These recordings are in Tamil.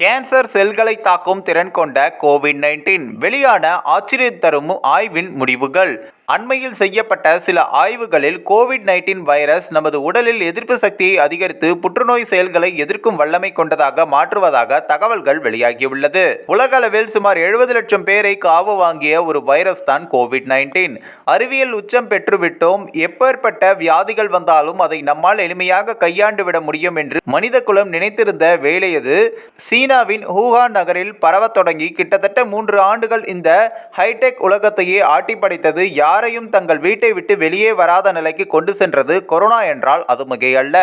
கேன்சர் செல்களை தாக்கும் திறன் கொண்ட கோவிட் நைன்டீன் வெளியான ஆச்சரிய தரும் ஆய்வின் முடிவுகள். அண்மையில் செய்யப்பட்ட சில ஆய்வுகளில் கோவிட் நைன்டீன் வைரஸ் நமது உடலில் எதிர்ப்பு சக்தியை அதிகரித்து புற்றுநோய் செயல்களை எதிர்க்கும் வல்லமை கொண்டதாக மாற்றுவதாக தகவல்கள் வெளியாகியுள்ளது. உலகளவில் சுமார் எழுபது லட்சம் பேரை காவு வாங்கிய ஒரு வைரஸ் தான் கோவிட் நைன்டீன் அறிவியல் உச்சம் பெற்றுவிட்டோம். எப்பேற்பட்ட வியாதிகள் வந்தாலும் அதை நம்மால் எளிமையாக கையாண்டு விட முடியும் என்று மனித குலம் நினைத்திருந்த வேலையது சீனாவின் ஹூஹான் நகரில் பரவத் தொடங்கி கிட்டத்தட்ட மூன்று ஆண்டுகள் இந்த ஹைடெக் உலகத்தையே ஆட்டிப்படைத்தது யார் யாரையும் தங்கள் வீட்டை விட்டு வெளியே வராத நிலைக்கு கொண்டு சென்றது கொரோனா என்றால் அது மிகையல்ல.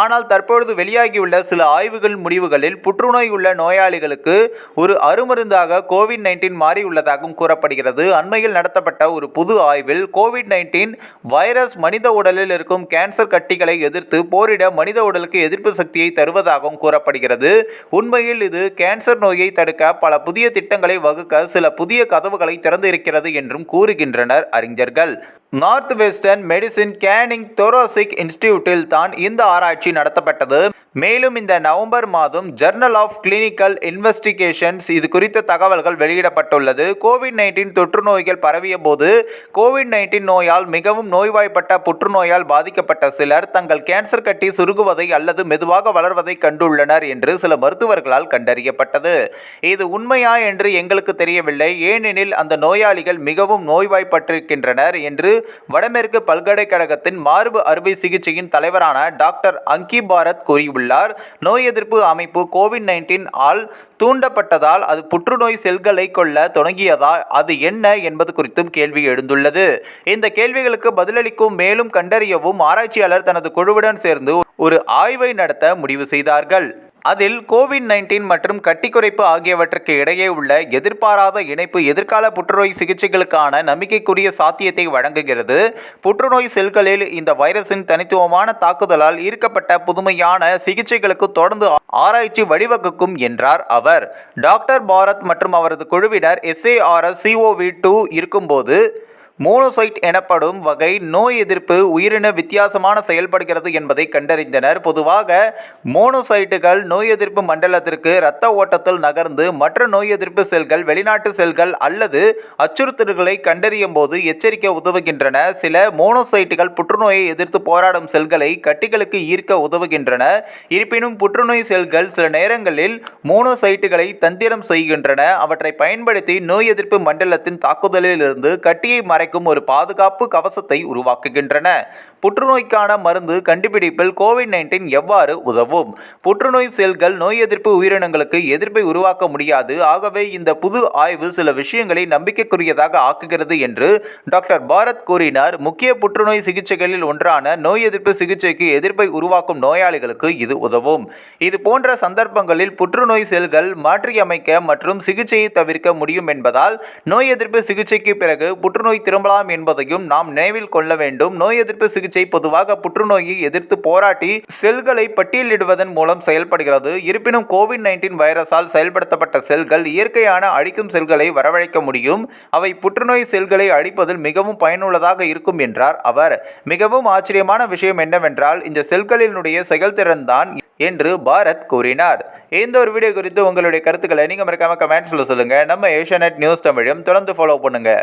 ஆனால் தற்பொழுது வெளியாகியுள்ள சில ஆய்வுகள் முடிவுகளில் புற்றுநோய் உள்ள நோயாளிகளுக்கு ஒரு அருமருந்தாக கோவிட் நைன்டீன் மாறியுள்ளதாகவும் கூறப்படுகிறது. அண்மையில் நடத்தப்பட்ட ஒரு புது ஆய்வில் கோவிட் நைன்டீன் வைரஸ் மனித உடலில் இருக்கும் கேன்சர் கட்டிகளை எதிர்த்து போரிட மனித உடலுக்கு எதிர்ப்பு சக்தியை தருவதாகவும் கூறப்படுகிறது. உண்மையில் இது கேன்சர் நோயை தடுக்க பல புதிய திட்டங்களை வகுக்க சில புதிய கதவுகளை திறந்து இருக்கிறது என்றும் கூறுகின்றனர் அறிஞர் கலைஞர்கள் north western medicine canning thoracic இன்ஸ்டிடியூட்டில் தான் இந்த ஆராய்ச்சி நடத்தப்பட்டது. மேலும் இந்த நவம்பர் மாதம் ஜர்னல் ஆஃப் கிளினிக்கல் இன்வெஸ்டிகேஷன்ஸ் இது குறித்த தகவல்கள் வெளியிடப்பட்டுள்ளது. கோவிட் நைன்டீன் தொற்று நோய்கள் பரவிய போது கோவிட் நைன்டீன் நோயால் மிகவும் நோய்வாய்ப்பட்ட புற்றுநோயால் பாதிக்கப்பட்ட சிலர் தங்கள் கேன்சர் கட்டி சுருகுவதை அல்லது மெதுவாக வளர்வதை கண்டுள்ளனர் என்று சில மருத்துவர்களால் கண்டறியப்பட்டது. இது உண்மையா என்று எங்களுக்கு தெரியவில்லை. ஏனெனில் அந்த நோயாளிகள் மிகவும் நோய்வாய்ப்பட்டிருக்கின்றனர் என்று வடமேற்கு பல்கலைக்கழகத்தின் மார்பு அறுவை சிகிச்சையின் தலைவரான டாக்டர் அங்கி பாரத் கூறியுள்ளார். நோய் எதிர்ப்பு அமைப்பு கோவிட் நைன்டீன் ஆல் தூண்டப்பட்டதால் அது புற்றுநோய் செல்களை கொள்ள தொடங்கியதா அது என்ன என்பது குறித்தும் கேள்வி எழுந்துள்ளது. இந்த கேள்விகளுக்கு பதிலளிக்கும் மேலும் கண்டறியவும் ஆராய்ச்சியாளர் தனது குழுவுடன் சேர்ந்து ஒரு ஆய்வை நடத்த முடிவு செய்தார்கள். அதில் கோவிட் நைன்டீன் மற்றும் கட்டிக்குறைப்பு ஆகியவற்றுக்கு இடையே உள்ள எதிர்பாராத இணைப்பு எதிர்கால புற்றுநோய் சிகிச்சைகளுக்கான நம்பிக்கைக்குரிய சாத்தியத்தை வழங்குகிறது. புற்றுநோய் செல்களில் இந்த வைரஸின் தனித்துவமான தாக்குதலால் ஈர்க்கப்பட்ட புதுமையான சிகிச்சைகளுக்கு தொடர்ந்து ஆராய்ச்சி வழிவகுக்கும் என்றார் அவர். டாக்டர் பாரத் மற்றும் அவரது குழுவினர் எஸ்ஏஆர்எஸ் சிஓவி டூ இருக்கும்போது மோனோசைட் எனப்படும் வகை நோய் எதிர்ப்பு உயிரின வித்தியாசமான செயல்படுகிறது என்பதை கண்டறிந்தனர். பொதுவாக மோனோசைட்டுகள் நோய் எதிர்ப்பு மண்டலத்திற்கு இரத்த ஓட்டத்தில் நகர்ந்து மற்ற நோய் எதிர்ப்பு செல்கள் வெளிநாட்டு செல்கள் அல்லது அச்சுறுத்தல்களை கண்டறியும் போது எச்சரிக்க உதவுகின்றன. சில மோனோசைட்டுகள் புற்றுநோயை எதிர்த்து போராடும் செல்களை கட்டிகளுக்கு ஈர்க்க உதவுகின்றன. இருப்பினும் புற்றுநோய் செல்கள் சில நேரங்களில் மோனோசைட்டுகளை தந்திரம் செய்கின்றன. அவற்றை பயன்படுத்தி நோய் எதிர்ப்பு மண்டலத்தின் தாக்குதலில் இருந்து கட்டியை மறைக்கும் ஒரு பாதுகாப்பு கவசத்தை உருவாக்குகின்றன. புற்றுநோய்க்கான மருந்து கண்டுபிடிப்பில் கோவிட் நைன்டீன் எவ்வாறு உதவும்? புற்றுநோய் செல்கள் நோய் எதிர்ப்பு உயிரினங்களுக்கு எதிர்ப்பை உருவாக்க முடியாது. ஆகவே இந்த புது ஆய்வு சில விஷயங்களை நம்பிக்கைக்குரியதாக ஆக்குகிறது என்று டாக்டர் பாரத் கூறினார். முக்கிய புற்றுநோய் சிகிச்சைகளில் ஒன்றான நோய் எதிர்ப்பு சிகிச்சைக்கு எதிர்ப்பை உருவாக்கும் நோயாளிகளுக்கு இது உதவும். இது போன்ற சந்தர்ப்பங்களில் புற்றுநோய் செல்கள் மாற்றியமைக்க மற்றும் சிகிச்சையை தவிர்க்க முடியும் என்பதால் நோய் எதிர்ப்பு சிகிச்சைக்கு பிறகு புற்றுநோய் திரும்பலாம் என்பதையும் நாம் நினைவில் கொள்ள வேண்டும். நோய் எதிர்ப்பு சிகிச்சை பொதுவாக புற்றுநோயை எதிர்த்து போராட்டி செல்களை பட்டியலிடுவதன் மூலம் செயல்படுகிறது. இருப்பினும் கோவிட் நைன்டீன் வைரஸால் செயல்படுத்தப்பட்ட செல்கள் இயற்கையான அழிக்கும் செல்களை வரவழைக்க முடியும். அவை புற்றுநோய் செல்களை அழிப்பதில் மிகவும் பயனுள்ளதாக இருக்கும் என்றார் அவர். மிகவும் ஆச்சரியமான விஷயம் என்னவென்றால் இந்த செல்களினுடைய செயல்திறன் தான் என்று பாரத் கூறினார். இந்த ஒரு வீடியோ குறித்து உங்களுடைய கருத்துக்களை நீங்கள் மறக்காம கமெண்ட்ஸில் சொல்லுங்கள் நம்ம ஏஷியா நியூஸ் தமிழையும் தொடர்ந்து ஃபாலோ பண்ணுங்கள்